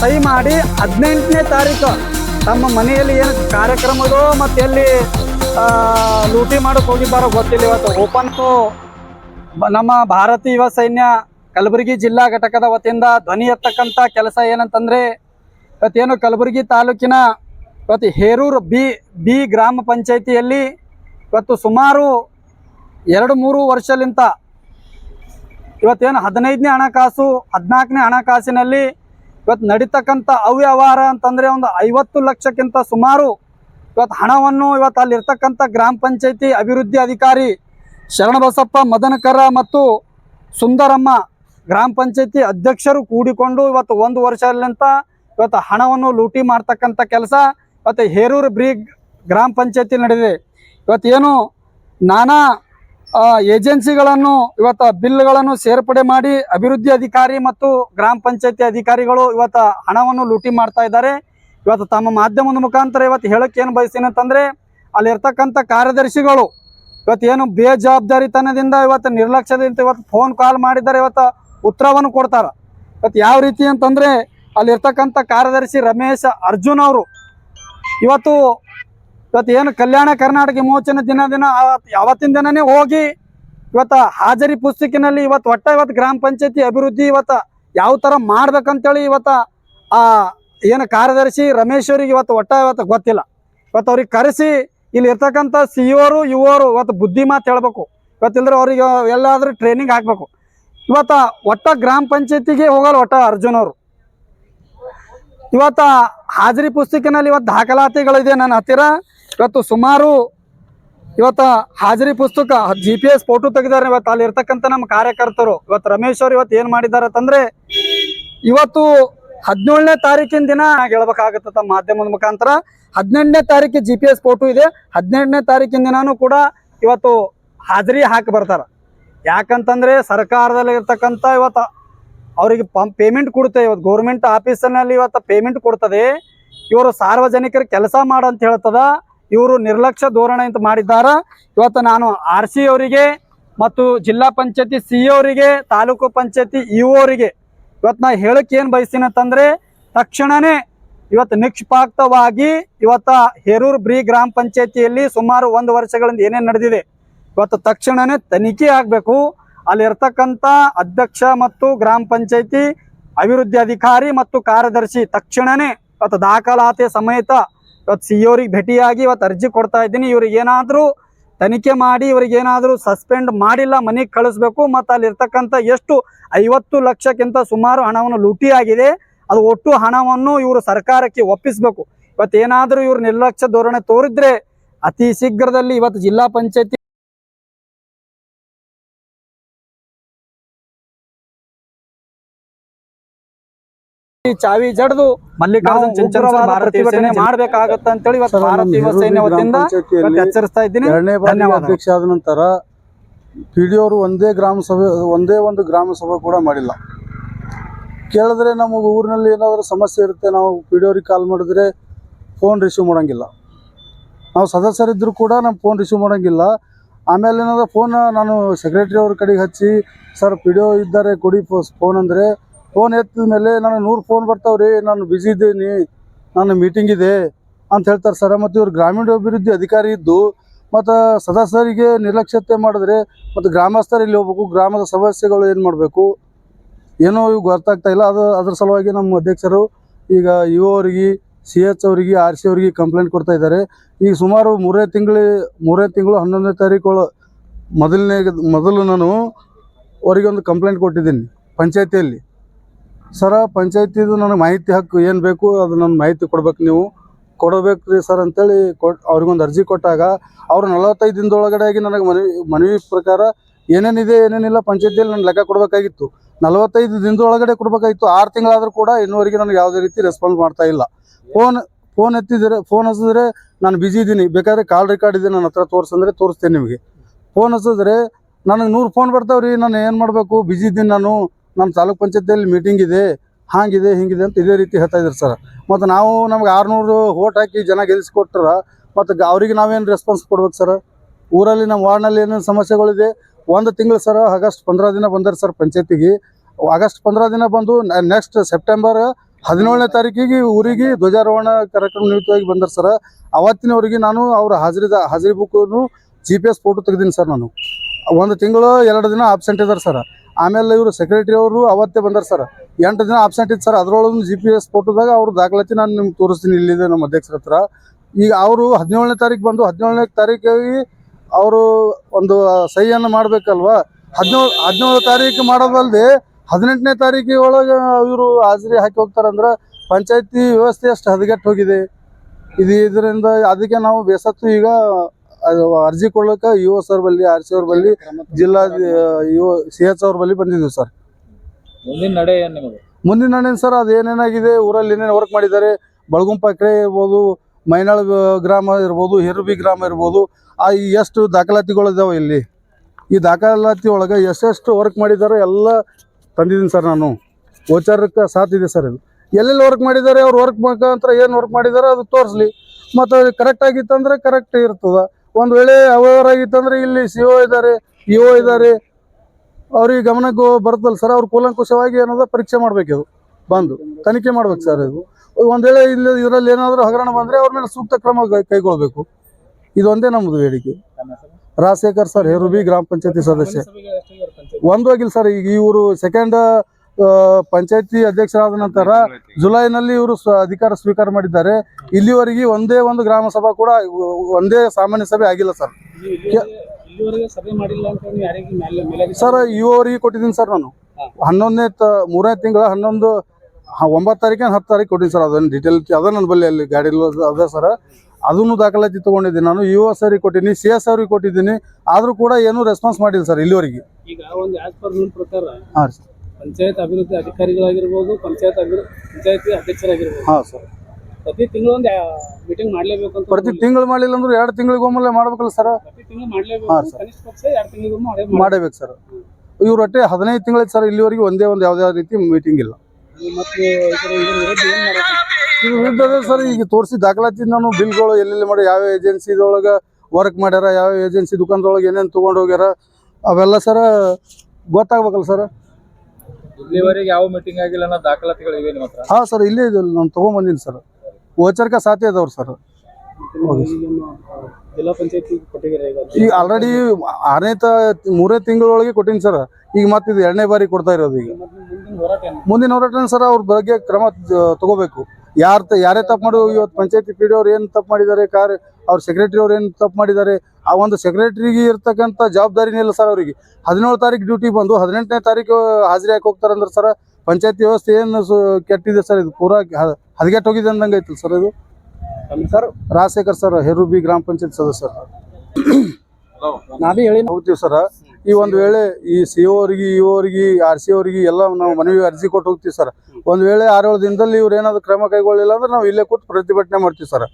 ಸಹಿ ಮಾಡಿ ಹದಿನೆಂಟನೇ ತಾರೀಕು ತಮ್ಮ ಮನೆಯಲ್ಲಿ ಏನು ಕಾರ್ಯಕ್ರಮದೋ ಮತ್ತು ಎಲ್ಲಿ ಲೂಟಿ ಮಾಡಕ್ ಹೋಗಿದ್ದಾರೋ ಗೊತ್ತಿಲ್ಲ ಇವತ್ತು. ಓಪನ್ ನಮ್ಮ ಭಾರತೀಯ ಯುವ ಸೈನ್ಯ ಕಲಬುರಗಿ ಜಿಲ್ಲಾ ಘಟಕದ ವತಿಯಿಂದ ಧ್ವನಿ ಎತ್ತಕ್ಕಂಥ ಕೆಲಸ ಏನಂತಂದರೆ ಇವತ್ತೇನು ಕಲಬುರಗಿ ತಾಲೂಕಿನ ಇವತ್ತು ಹೇರೂರು ಬಿ ಬಿ ಗ್ರಾಮ ಪಂಚಾಯಿತಿಯಲ್ಲಿ ಇವತ್ತು ಸುಮಾರು ಎರಡು ಮೂರು ವರ್ಷಲಿಂತ ಇವತ್ತೇನು ಹದಿನೈದನೇ ಹಣಕಾಸು, ಹದಿನಾಲ್ಕನೇ ಹಣಕಾಸಿನಲ್ಲಿ ಇವತ್ತು ನಡೀತಕ್ಕಂಥ ಅವ್ಯವಹಾರ ಅಂತಂದರೆ ಒಂದು ಐವತ್ತು ಲಕ್ಷಕ್ಕಿಂತ ಸುಮಾರು ಇವತ್ತು ಹಣವನ್ನು ಇವತ್ತು ಅಲ್ಲಿರ್ತಕ್ಕಂಥ ಗ್ರಾಮ ಪಂಚಾಯತಿ ಅಭಿವೃದ್ಧಿ ಅಧಿಕಾರಿ ಶರಣಬಸಪ್ಪ ಮದನಕರ ಮತ್ತು ಸುಂದರಮ್ಮ ಗ್ರಾಮ ಪಂಚಾಯತಿ ಅಧ್ಯಕ್ಷರು ಕೂಡಿಕೊಂಡು ಇವತ್ತು ಒಂದು ವರ್ಷದಲ್ಲಿಂತ ಇವತ್ತು ಹಣವನ್ನು ಲೂಟಿ ಮಾಡ್ತಕ್ಕಂಥ ಕೆಲಸ ಇವತ್ತು ಹೇರೂರು ಬ್ರಿಗ್ ಗ್ರಾಮ ಪಂಚಾಯತಿ ನಡೆದಿದೆ. ಇವತ್ತೇನು ನಾನಾ ಏಜೆನ್ಸಿಗಳನ್ನು ಇವತ್ತು ಬಿಲ್ಗಳನ್ನು ಸೇರ್ಪಡೆ ಮಾಡಿ ಅಭಿವೃದ್ಧಿ ಅಧಿಕಾರಿ ಮತ್ತು ಗ್ರಾಮ ಪಂಚಾಯತಿ ಅಧಿಕಾರಿಗಳು ಇವತ್ತು ಹಣವನ್ನು ಲೂಟಿ ಮಾಡ್ತಾ ಇದ್ದಾರೆ. ಇವತ್ತು ತಮ್ಮ ಮಾಧ್ಯಮದ ಮುಖಾಂತರ ಇವತ್ತು ಹೇಳಕ್ಕೆ ಏನು ಬಯಸ್ತೀನಿ ಅಂತಂದ್ರೆ ಅಲ್ಲಿರ್ತಕ್ಕಂಥ ಕಾರ್ಯದರ್ಶಿಗಳು ಇವತ್ತು ಏನು ಬೇಜವಾಬ್ದಾರಿತನದಿಂದ ಇವತ್ತು ನಿರ್ಲಕ್ಷ್ಯದಿಂದ ಇವತ್ತು ಫೋನ್ ಕಾಲ್ ಮಾಡಿದ್ದಾರೆ, ಇವತ್ತು ಉತ್ತರವನ್ನು ಕೊಡ್ತಾರೆ. ಇವತ್ತು ಯಾವ ರೀತಿ ಅಂತಂದ್ರೆ ಅಲ್ಲಿರ್ತಕ್ಕಂಥ ಕಾರ್ಯದರ್ಶಿ ರಮೇಶ್ ಅರ್ಜುನ್ ಅವರು ಇವತ್ತು ಇವತ್ತು ಏನು ಕಲ್ಯಾಣ ಕರ್ನಾಟಕ ವಿಮೋಚನೆ ದಿನ ದಿನ ಯಾವತ್ತಿನ ದಿನನೇ ಹೋಗಿ ಇವತ್ತು ಹಾಜರಿ ಪುಸ್ತಕಿನಲ್ಲಿ ಇವತ್ತು ಒಟ್ಟ ಇವತ್ತು ಗ್ರಾಮ ಪಂಚಾಯತಿ ಅಭಿವೃದ್ಧಿ ಇವತ್ತು ಯಾವ ಥರ ಮಾಡ್ಬೇಕಂತೇಳಿ ಇವತ್ತು ಆ ಏನು ಕಾರ್ಯದರ್ಶಿ ರಮೇಶ್ ಅವರಿಗೆ ಇವತ್ತು ಒಟ್ಟ ಇವತ್ತು ಗೊತ್ತಿಲ್ಲ. ಇವತ್ತು ಅವ್ರಿಗೆ ಕರೆಸಿ ಇಲ್ಲಿ ಇರ್ತಕ್ಕಂಥ ಸಿ ಇವರು ಇವರು ಇವತ್ತು ಬುದ್ಧಿ ಮಾತು ಹೇಳ್ಬೇಕು. ಇವತ್ತಿಲ್ಲದ್ರೆ ಅವ್ರಿಗೆ ಎಲ್ಲಾದ್ರೂ ಟ್ರೈನಿಂಗ್ ಹಾಕ್ಬೇಕು. ಇವತ್ತು ಒಟ್ಟ ಗ್ರಾಮ ಪಂಚಾಯತಿಗೆ ಹೋಗಲ್ಲ ಒಟ್ಟ ಅರ್ಜುನ್ ಅವರು. ಇವತ್ತ ಹಾಜರಿ ಪುಸ್ತಕನಲ್ಲಿ ಇವತ್ತು ದಾಖಲಾತಿಗಳಿದೆ ನನ್ನ ಹತ್ತಿರ. ಇವತ್ತು ಸುಮಾರು ಇವತ್ತು ಹಾಜರಿ ಪುಸ್ತಕ ಜಿ ಪಿ ಎಸ್ ಫೋಟೋ ತೆಗೆದಾರೆ ಇವತ್ತು ಅಲ್ಲಿ ಇರ್ತಕ್ಕಂಥ ನಮ್ಮ ಕಾರ್ಯಕರ್ತರು, ಇವತ್ತು ರಮೇಶ್ ಅವ್ರು ಇವತ್ತು ಏನು ಮಾಡಿದ್ದಾರೆ ಅಂತಂದರೆ ಇವತ್ತು ಹದಿನೇಳನೇ ತಾರೀಕಿನ ದಿನ ಹೇಳ್ಬೇಕಾಗತ್ತ ಮಾಧ್ಯಮದ ಮುಖಾಂತರ. ಹದಿನೆಂಟನೇ ತಾರೀಕಿಗೆ ಜಿ ಪಿ ಎಸ್ ಫೋಟೋ ಇದೆ. ಹದಿನೆಂಟನೇ ತಾರೀಕಿನ ದಿನಾನು ಕೂಡ ಇವತ್ತು ಹಾಜರಿ ಹಾಕಿ ಬರ್ತಾರೆ. ಯಾಕಂತಂದ್ರೆ ಸರ್ಕಾರದಲ್ಲಿ ಇರ್ತಕ್ಕಂಥ ಇವತ್ತು ಅವರಿಗೆ ಪೇಮೆಂಟ್ ಕೊಡುತ್ತೆ. ಇವತ್ತು ಗೌರ್ಮೆಂಟ್ ಆಫೀಸಿನಲ್ಲಿ ಇವತ್ತು ಪೇಮೆಂಟ್ ಕೊಡ್ತದೆ. ಇವರು ಸಾರ್ವಜನಿಕರ ಕೆಲಸ ಮಾಡು ಅಂತ ಹೇಳ್ತದ. ಇವರು ನಿರ್ಲಕ್ಷ್ಯ ಧೋರಣೆ ಅಂತ ಮಾಡಿದ್ದಾರ. ಇವತ್ತು ನಾನು ಆರ್ ಸಿ ಅವರಿಗೆ ಮತ್ತು ಜಿಲ್ಲಾ ಪಂಚಾಯತಿ ಸಿ ಅವರಿಗೆ, ತಾಲೂಕು ಪಂಚಾಯತಿ ಇ ಅವರಿಗೆ ಇವತ್ತು ನಾ ಹೇಳಕ್ಕೆ ಏನು ಬಯಸ್ತೀನಿ ಅಂತಂದರೆ ತಕ್ಷಣವೇ ಇವತ್ತು ನಿಷ್ಪಾಕ್ತವಾಗಿ ಇವತ್ತು ಹೇರೂರು ಬ್ರಿ ಗ್ರಾಮ ಪಂಚಾಯತಿಯಲ್ಲಿ ಸುಮಾರು ಒಂದು ವರ್ಷಗಳಿಂದ ಏನೇನು ನಡೆದಿದೆ, ಇವತ್ತು ತಕ್ಷಣವೇ ತನಿಖೆ ಆಗಬೇಕು. ಅಲ್ಲಿ ಇರ್ತಕ್ಕಂಥ ಅಧ್ಯಕ್ಷ ಮತ್ತು ಗ್ರಾಮ ಪಂಚಾಯತಿ ಅಭಿವೃದ್ಧಿ ಅಧಿಕಾರಿ ಮತ್ತು ಕಾರ್ಯದರ್ಶಿ ತಕ್ಷಣನೇ ಇವತ್ತು ದಾಖಲಾತಿ ಸಮೇತ ಇವತ್ತು ಸಿ ಇವರಿಗೆ ಭೇಟಿಯಾಗಿ ಇವತ್ತು ಅರ್ಜಿ ಕೊಡ್ತಾ ಇದ್ದೀನಿ. ಇವ್ರಿಗೆ ಏನಾದರೂ ತನಿಖೆ ಮಾಡಿ, ಇವ್ರಿಗೆ ಏನಾದರೂ ಸಸ್ಪೆಂಡ್ ಮಾಡಿಲ್ಲ, ಮನೆಗೆ ಕಳಿಸ್ಬೇಕು, ಮತ್ತು ಅಲ್ಲಿರ್ತಕ್ಕಂಥ ಎಷ್ಟು ಐವತ್ತು ಲಕ್ಷಕ್ಕಿಂತ ಸುಮಾರು ಹಣವನ್ನು ಲೂಟಿಯಾಗಿದೆ, ಅದು ಒಟ್ಟು ಹಣವನ್ನು ಇವರು ಸರ್ಕಾರಕ್ಕೆ ಒಪ್ಪಿಸಬೇಕು. ಇವತ್ತೇನಾದರೂ ಇವ್ರು ನಿರ್ಲಕ್ಷ್ಯ ಧೋರಣೆ ತೋರಿದ್ರೆ ಅತಿ ಶೀಘ್ರದಲ್ಲಿ ಇವತ್ತು ಜಿಲ್ಲಾ ಪಂಚಾಯತಿ ಚಾವಿ ಜಡ್ದು ಮಲ್ಲಿಕಾರ್ಜುನ್ ಪ್ರತಿಭಟನೆ ಮಾಡ್ಬೇಕಾಗತ್ತ ಅಂತೇಳಿ ಇವತ್ತು ಸರ್, ಭಾರತ ಯುವ ನಮ್ಮ ಸೈನ್ಯ ವತಿಯಿಂದ ಎಚ್ಚರಿಸ್ತಾ ಇದ್ದೀನಿ. ಅಧ್ಯಕ್ಷ ಆದ ನಂತರ ಪಿ ಡಿ ಅವರು ಒಂದೇ ಗ್ರಾಮ ಸಭೆ ಒಂದೇ ಒಂದು ಗ್ರಾಮ ಸಭೆ ಕೂಡ ಮಾಡಿಲ್ಲ. ಕೇಳಿದ್ರೆ ನಮಗೆ ಊರಿನಲ್ಲಿ ಏನಾದರೂ ಸಮಸ್ಯೆ ಇರುತ್ತೆ ನಾವು ಪಿ ಡಿ ಅವ್ರಿಗೆ ಕಾಲ್ ಮಾಡಿದ್ರೆ ಫೋನ್ ರಿಸೀವ್ ಮಾಡೋಂಗಿಲ್ಲ. ನಾವು ಸದಸ್ಯರಿದ್ದರೂ ಕೂಡ ನಮ್ಮ ಫೋನ್ ರಿಸೀವ್ ಮಾಡೋಂಗಿಲ್ಲ. ಆಮೇಲೆ ಏನಾದ್ರು ಫೋನ್ ನಾನು ಸೆಕ್ರೆಟರಿ ಅವ್ರ ಕಡೆಗೆ ಹಚ್ಚಿ ಸರ್ ಪಿ ಡಿ ಒ ಇದ್ದಾರೆ ಕೊಡಿ ಫೋನ್ ಅಂದರೆ ಫೋನ್ ಎತ್ತಿದ ಮೇಲೆ ನನಗೆ ನೂರು ಫೋನ್ ಬರ್ತಾವ್ರಿ, ನಾನು ಬ್ಯುಸಿ ಇದ್ದೀನಿ ನನ್ನ ಮೀಟಿಂಗ್ ಇದೆ ಅಂತ ಹೇಳ್ತಾರೆ ಸರ್ ಮತ್ತು ಇವ್ರು ಗ್ರಾಮೀಣಾಭಿವೃದ್ಧಿ ಅಧಿಕಾರಿ ಇದ್ದು, ಮತ್ತು ಸದಸ್ಯರಿಗೆ ನಿರ್ಲಕ್ಷ್ಯತೆ ಮಾಡಿದ್ರೆ, ಮತ್ತು ಗ್ರಾಮಸ್ಥರು ಇಲ್ಲಿ ಹೋಗ್ಬೇಕು, ಗ್ರಾಮದ ಸಮಸ್ಯೆಗಳು ಏನು ಮಾಡಬೇಕು? ಏನೋ ಇವು ಗೊತ್ತಾಗ್ತಾ ಇಲ್ಲ. ಅದು, ಅದ್ರ ಸಲುವಾಗಿ ನಮ್ಮ ಅಧ್ಯಕ್ಷರು, ಈಗ ಯು ಅವರಿಗೆ ಸಿ ಎಚ್ ಅವರಿಗೆ ಆರ್ ಸಿ ಅವರಿಗೆ ಕಂಪ್ಲೇಂಟ್ ಕೊಡ್ತಾ ಇದ್ದಾರೆ. ಈಗ ಸುಮಾರು ಮೂರೇ ತಿಂಗಳು ಮೂರೇ ತಿಂಗಳು ಹನ್ನೊಂದನೇ ತಾರೀಕು ಮೊದಲನೇ ಮೊದಲು ನಾನು ಅವರಿಗೆ ಒಂದು ಕಂಪ್ಲೇಂಟ್ ಕೊಟ್ಟಿದ್ದೀನಿ, ಪಂಚಾಯತಿಯಲ್ಲಿ. ಸರ, ಪಂಚಾಯತಿದು ನನಗೆ ಮಾಹಿತಿ ಹಕ್ಕು ಏನು ಬೇಕು ಅದು ನನ್ನ ಮಾಹಿತಿ ಕೊಡ್ಬೇಕು ನೀವು. ಕೊಡಬೇಕು ರೀ ಸರ್ ಅಂತೇಳಿ ಕೊಟ್ಟು ಅವ್ರಿಗೊಂದು ಅರ್ಜಿ ಕೊಟ್ಟಾಗ ಅವರು ನಲವತ್ತೈದು ದಿನದೊಳಗಡೆಯಾಗಿ ನನಗೆ ಮನವಿ ಮನವಿ ಪ್ರಕಾರ ಏನೇನಿದೆ, ಏನೇನಿಲ್ಲ ಪಂಚಾಯತಿಯಲ್ಲಿ ನಾನು ಲೆಕ್ಕ ಕೊಡಬೇಕಾಗಿತ್ತು. ನಲವತ್ತೈದು ದಿನದೊಳಗಡೆ ಕೊಡಬೇಕಾಗಿತ್ತು. ಆರು ತಿಂಗಳಾದರೂ ಕೂಡ ಇನ್ನೂವರೆಗೆ ನನಗೆ ಯಾವುದೇ ರೀತಿ ರೆಸ್ಪಾನ್ಸ್ ಮಾಡ್ತಾ ಇಲ್ಲ. ಫೋನ್ ಫೋನ್ ಎತ್ತಿದ್ರೆ, ಫೋನ್ ಹಚ್ಚಿದ್ರೆ ನಾನು ಬಿಜಿ ಇದ್ದೀನಿ ಬೇಕಾದ್ರೆ ಕಾಲ್ ರೆಕಾರ್ಡ್ ಇದೆ ನನ್ನ ಹತ್ರ ತೋರಿಸಂದ್ರೆ ತೋರಿಸ್ತೇನೆ ನಿಮಗೆ. ಫೋನ್ ಹಚ್ಚಿದ್ರೆ ನನಗೆ ನೂರು ಫೋನ್ ಬರ್ತಾವ್ರಿ, ನಾನು ಏನು ಮಾಡಬೇಕು? ಬಿಜಿ ಇದ್ದೀನಿ ನಾನು. ನಮ್ಮ ತಾಲೂಕ್ ಪಂಚಾಯತಿಯಲ್ಲಿ ಮೀಟಿಂಗ್ ಇದೆ, ಹಾಂಗಿದೆ, ಹಿಂಗಿದೆ ಅಂತ ಇದೇ ರೀತಿ ಹೇಳ್ತಾ ಇದ್ದಾರೆ ಸರ್. ಮತ್ತು ನಾವು ನಮ್ಗೆ ಆರುನೂರು ಓಟ್ ಹಾಕಿ ಜನ ಗೆಲ್ಲಿಸ್ಕೊಟ್ರ, ಮತ್ತು ಅವ್ರಿಗೆ ನಾವೇನು ರೆಸ್ಪಾನ್ಸ್ ಕೊಡ್ಬೇಕು ಸರ್? ಊರಲ್ಲಿ ನಮ್ಮ ವಾರ್ಡ್ನಲ್ಲಿ ಏನೇನು ಸಮಸ್ಯೆಗಳಿದೆ? ಒಂದು ತಿಂಗಳು ಸರ್, ಆಗಸ್ಟ್ ಪಂದ್ರ ದಿನ ಬಂದರು ಸರ್ ಪಂಚಾಯತಿಗೆ. ಆಗಸ್ಟ್ ಪಂದ್ರ ದಿನ ಬಂದು ನೆಕ್ಸ್ಟ್ ಸೆಪ್ಟೆಂಬರ್ ಹದಿನೇಳನೇ ತಾರೀಕಿಗೆ ಊರಿಗೆ ಧ್ವಜಾರೋಹಣ ಕಾರ್ಯಕ್ರಮ ನಿಮಿತ್ತವಾಗಿ ಬಂದರು ಸರ್. ಅವತ್ತಿನವರೆಗೆ ನಾನು ಅವ್ರ ಹಾಜರಿದ ಹಾಜರಿ ಬುಕ್ಕನ್ನು ಜಿ ಪಿ ಎಸ್ ಫೋಟೋ ತೆಗೆದೀನಿ ಸರ್ ನಾನು. ಒಂದು ತಿಂಗಳು ಎರಡು ದಿನ ಆಬ್ಸೆಂಟ್ ಇದ್ದಾರೆ ಸರ್ ಆಮೇಲೆ ಇವರು ಸೆಕ್ರೆಟರಿ ಅವರು ಅವತ್ತೇ ಬಂದಾರ ಸರ್ ಎಂಟು ದಿನ ಆಬ್ಸೆಂಟ್ ಇತ್ತು ಸರ್ ಅದರೊಳಗೆ ಜಿ ಪಿ ಎಸ್ ಫೋಟೋದಾಗ ಅವ್ರ ದಾಖಲಾತಿ ನಾನು ನಿಮ್ಗೆ ತೋರಿಸ್ತೀನಿ, ಇಲ್ಲಿದೆ ನಮ್ಮ ಅಧ್ಯಕ್ಷರ ಹತ್ರ. ಈಗ ಅವರು ಹದಿನೇಳನೇ ತಾರೀಕು ಬಂದು ಹದಿನೇಳನೇ ತಾರೀಕಿಗೆ ಅವರು ಒಂದು ಸಹಿಯನ್ನು ಮಾಡಬೇಕಲ್ವಾ? ಹದಿನೇಳು ಹದಿನೇಳು ತಾರೀಕು ಮಾಡೋದಲ್ಲದೆ ಹದಿನೆಂಟನೇ ತಾರೀಕಿ ಒಳಗೆ ಇವರು ಹಾಜರಿ ಹಾಕಿ ಹೋಗ್ತಾರಂದ್ರೆ ಪಂಚಾಯತಿ ವ್ಯವಸ್ಥೆ ಅಷ್ಟು ಹದಗೆಟ್ಟು ಹೋಗಿದೆ. ಇದು ಇದರಿಂದ ಅದಕ್ಕೆ ನಾವು ಬೇಸತ್ತು ಈಗ ಅರ್ಜಿ ಕೊಡ್ಲಿಕ್ಕೆ ಯು ಎಸ್ ಅವ್ರ ಬಲ್ಲಿ ಆರ್ ಸಿ ಅವ್ರ ಬಲ್ಲಿ ಜಿಲ್ಲಾ ಯು ಸಿ ಎಚ್ ಅವ್ರ ಬಲ್ಲಿ ಬಂದಿದ್ದೀವಿ ಸರ್. ಮುಂದಿನ ನಡೆ ಏನು ನಿಮಗೆ ಮುಂದಿನ ನಡೆ ಸರ್ ಅದು ಏನೇನಾಗಿದೆ ಊರಲ್ಲಿ ಏನೇನು ವರ್ಕ್ ಮಾಡಿದ್ದಾರೆ ಬಳಗುಂಪ ಕೆರೆ ಇರ್ಬೋದು ಮೈನಾಳ್ ಗ್ರಾಮ ಇರ್ಬೋದು ಹೆರುಬಿ ಗ್ರಾಮ ಇರ್ಬೋದು ಆ ಎಷ್ಟು ದಾಖಲಾತಿಗಳಿದಾವೆ ಇಲ್ಲಿ? ಈ ದಾಖಲಾತಿ ಒಳಗೆ ಎಷ್ಟೆಷ್ಟು ವರ್ಕ್ ಮಾಡಿದ್ದಾರೆ ಎಲ್ಲ ತಂದಿದ್ದೀನಿ ಸರ್ ನಾನು. ಗೋಚಾರಕ್ಕೆ ಸಾಥ್ ಇದೆ ಸರ್ ಇದು. ಎಲ್ಲೆಲ್ಲಿ ವರ್ಕ್ ಮಾಡಿದ್ದಾರೆ ಅವ್ರು ವರ್ಕ್ ಮುಖಾಂತರ ಏನು ವರ್ಕ್ ಮಾಡಿದ್ದಾರೆ ಅದು ತೋರಿಸ್ಲಿ. ಮತ್ತು ಕರೆಕ್ಟ್ ಆಗಿತ್ತಂದ್ರೆ ಕರೆಕ್ಟ್ ಇರ್ತದೆ. ಒಂದು ವೇಳೆ ಅವ್ಯವಹಾರ ಆಗಿತ್ತಂದ್ರೆ ಇಲ್ಲಿ ಸಿ ಒ ಇದ್ದಾರೆ ಇ ಒ ಇದ್ದಾರೆ. ಅವ್ರಿಗೆ ಗಮನಕ್ಕೆ ಬರ್ತಲ್ಲ ಸರ್, ಅವ್ರು ಕೂಲಂಕುಷವಾಗಿ ಏನದ ಪರೀಕ್ಷೆ ಮಾಡ್ಬೇಕು ಇದು, ಬಂದು, ತನಿಖೆ ಮಾಡ್ಬೇಕು ಸರ್ ಇದು. ಒಂದ್ ವೇಳೆ ಇಲ್ಲಿ ಇದರಲ್ಲಿ ಏನಾದರೂ ಹಗರಣ ಬಂದ್ರೆ ಅವ್ರ ಮೇಲೆ ಸೂಕ್ತ ಕ್ರಮ ಕೈಗೊಳ್ಬೇಕು. ಇದೊಂದೇ ನಮ್ಮದು ಬೇಡಿಕೆ ರಾಜಶೇಖರ್ ಸರ್ ಹೇರುಬಿ ಗ್ರಾಮ ಪಂಚಾಯತಿ ಸದಸ್ಯ. ಒಂದು ಹೋಗಿಲ್ಲ ಸರ್, ಈಗ ಇವರು ಸೆಕೆಂಡ್ ಪಂಚಾಯತಿ ಅಧ್ಯಕ್ಷರಾದ ನಂತರ ಜುಲೈನಲ್ಲಿ ಇವರು ಅಧಿಕಾರ ಸ್ವೀಕಾರ ಮಾಡಿದ್ದಾರೆ. ಇಲ್ಲಿವರೆಗೆ ಒಂದೇ ಒಂದು ಗ್ರಾಮ ಸಭಾ ಕೂಡ ಒಂದೇ ಸಾಮಾನ್ಯ ಸಭೆ ಆಗಿಲ್ಲ ಸರ್. ಸರ್ ಇವರಿಗೆ ಕೊಟ್ಟಿದ್ದೀನಿ ಸರ್ ನಾನು. ಹನ್ನೊಂದನೇ ಮೂರನೇ ತಿಂಗಳ ಹನ್ನೊಂದು ಒಂಬತ್ತು ತಾರೀಕು ಹತ್ತು ತಾರೀಕು ಕೊಟ್ಟಿದ್ದೀನಿ ಸರ್. ಅದನ್ನು ಡಿಟೇಲ್ ಅದ ನನ್ನ ಬಳಿ ಅಲ್ಲಿ ಗಾಡಿ ಅದ ಸರ್. ಅದನ್ನು ದಾಖಲಾತಿ ತಗೊಂಡಿದ್ದೀನಿ ನಾನು. ಯು ಎಸ್ ಅವ್ರಿಗೆ ಕೊಟ್ಟಿದ್ದೀನಿ ಸಿ ಎಸ್ ಅವ್ರಿಗೆ ಕೊಟ್ಟಿದ್ದೀನಿ. ಆದರೂ ಕೂಡ ಏನು ರೆಸ್ಪಾನ್ಸ್ ಮಾಡಿಲ್ಲ ಸರ್ ಇಲ್ಲಿವರೆಗೆ. ಈಗ ಒಂದು ಆಸ್ ಪರ್ ರೂಲ್ ಪ್ರಕಾರ ಹಾಂ ಸರ್. ಪಂಚಾಯತ್ ಅಭಿವೃದ್ಧಿ ಅಧಿಕಾರಿಗಳಾಗಿರ್ಬೋದು ಪಂಚಾಯತ್ ಅಭಿವೃದ್ಧಿ ಪಂಚಾಯತಿ ಅಧ್ಯಕ್ಷರಾಗಿರ್ಬೋದು. ಹಾಂ ಸರ್. ಪ್ರತಿ ತಿಂಗಳು ಒಂದು ಮೀಟಿಂಗ್ ಮಾಡಲೇಬೇಕು ಅಂತ ಪ್ರತಿ ತಿಂಗಳು ಮಾಡಿಲ್ಲ ಅಂದ್ರೆ ಎರಡು ತಿಂಗಳಿಗೊಮ್ಮೆ ಮಾಡ್ಬೇಕಲ್ಲ ಸರ್? ಪ್ರತಿ ತಿಂಗಳು ಮಾಡಲೇಬೇಕು ಹಾ, ಸರ್. ಕನಿಷ್ಠ ಪಕ್ಷ ಎರಡು ತಿಂಗಳಿಗೊಮ್ಮೆ ಮಾಡೇ ಮಾಡಿ ಮಾಡಬೇಕು. ಸರ್. ಇವ್ರು ಒಟ್ಟೆ ಹದಿನೈದು ತಿಂಗಳ ಸರ್ ಇಲ್ಲಿವರೆಗೆ ಒಂದೇ ಒಂದು ಯಾವುದೇ ರೀತಿ ಮೀಟಿಂಗ್ ಇಲ್ಲ. ಮತ್ತೆ ಇದರ ಇದರ ವಿರುದ್ಧ ಏನ್ ಮಾಡಬೇಕು? ಇದು ವಿರುದ್ಧ ಸರ್ ಈಗ ತೋರಿಸಿ ದಾಖಲಾತಿ ನಾನು ಬಿಲ್ಗಳು ಎಲ್ಲೆಲ್ಲಿ ಮಾಡಿ ಯಾವ ಏಜೆನ್ಸಿದೊಳಗೆ ವರ್ಕ್ ಮಾಡ್ಯಾರ ಯಾವ ಏಜೆನ್ಸಿ ದುಕಾನದೊಳಗೆ ಏನೇನು ತೊಗೊಂಡು ಹೋಗ್ಯಾರ ಅವೆಲ್ಲ ಸರ ಗೊತ್ತಾಗ್ಬೇಕಲ್ಲ ಸರ್? ಇಲ್ಲಿವರೆಗೆ ಯಾವ ಮೀಟಿಂಗ್ ಆಗಿಲ್ಲ ಅನ್ನೋ ದಾಖಲಾತಿಗಳಿವೆ ನಿಮ್ಮ ಹತ್ರ? ಹಾಂ ಸರ್ ಇಲ್ಲೇ ಇದೆ. ನಾನು ತೊಗೊಂಬಂದೀನಿ ಸರ್. ಓಚರ್ಕ ಸಾಧ್ಯ ಅದಾವ್ರು ಸರ್. ಜಿಲ್ಲಾ ಪಂಚಾಯತಿ ಕೊಟ್ಟಿದ್ದಾರೆ ಈಗ? ಈಗ ಆಲ್ರೆಡಿ ಆರನೇ ತ ಮೂರನೇ ತಿಂಗಳೊಳಗೆ ಕೊಟ್ಟೀನಿ ಸರ್. ಈಗ ಮತ್ತೆ ಇದು ಎರಡನೇ ಬಾರಿ ಕೊಡ್ತಾ ಇರೋದು ಈಗ. ಮುಂದಿನ ಹೋರಾಟ ಮುಂದಿನ ಹೋರಾಟ ಸರ್ ಅವ್ರ ಬಗ್ಗೆ ಕ್ರಮ ತಗೋಬೇಕು. ಯಾರು ಯಾರೇ ತಪ್ಪು ಮಾಡು ಇವತ್ತು ಪಂಚಾಯತಿ ಪಿ ಡಿ ಅವ್ರು ಏನು ತಪ್ಪು ಮಾಡಿದ್ದಾರೆ ಕಾರ್ ಅವ್ರ ಸೆಕ್ರೆಟರಿ ಅವ್ರು ಏನು ತಪ್ಪು ಮಾಡಿದ್ದಾರೆ ಆ ಒಂದು ಸೆಕ್ರೆಟರಿಗೆ ಇರ್ತಕ್ಕಂಥ ಜವಾಬ್ದಾರಿನೇ ಇಲ್ಲ ಸರ್ ಅವರಿಗೆ. ಹದಿನೇಳು ತಾರೀಕು ಡ್ಯೂಟಿ ಬಂದು ಹದಿನೆಂಟನೇ ತಾರೀಕು ಹಾಜರಿ ಹಾಕಿ ಹೋಗ್ತಾರಂದ್ರೆ ಸರ್ ಪಂಚಾಯತಿ ವ್ಯವಸ್ಥೆ ಏನು ಸು ಕೆಟ್ಟಿದೆ ಸರ್ ಇದು? ಪೂರಾ ಹದಗೆಟ್ಟು ಹೋಗಿದೆ ಅಂದಂಗೆ ಐತಲ್ಲ ಸರ್ ಇದು? ಸರ್. ರಾಜಶೇಖರ್ ಸರ್ ಹೆರುಬಿ ಗ್ರಾಮ ಪಂಚಾಯತ್ ಸದಸ್ಯರು ನಾನೇ ಹೇಳಿ ಹೋಗ್ತೀವಿ ಸರ್. ಈ ಒಂದು ವೇಳೆ ಈ ಸಿ ಅವರಿಗೆ ಇ ಅವರಿಗೆ ಆರ್ ಸಿ ಅವ್ರಿಗೆ ಎಲ್ಲ ನಾವು ಮನವಿ ಅರ್ಜಿ ಕೊಟ್ಟು ಹೋಗ್ತೀವಿ ಸರ್. ಒಂದು ವೇಳೆ ಆರೇಳು ದಿನದಲ್ಲಿ ಇವ್ರು ಏನಾದ್ರು ಕ್ರಮ ಕೈಗೊಳ್ಳಿಲ್ಲ ಅಂದ್ರೆ ನಾವು ಇಲ್ಲೇ ಕೂತು ಪ್ರತಿಭಟನೆ ಮಾಡ್ತೀವಿ ಸರ್.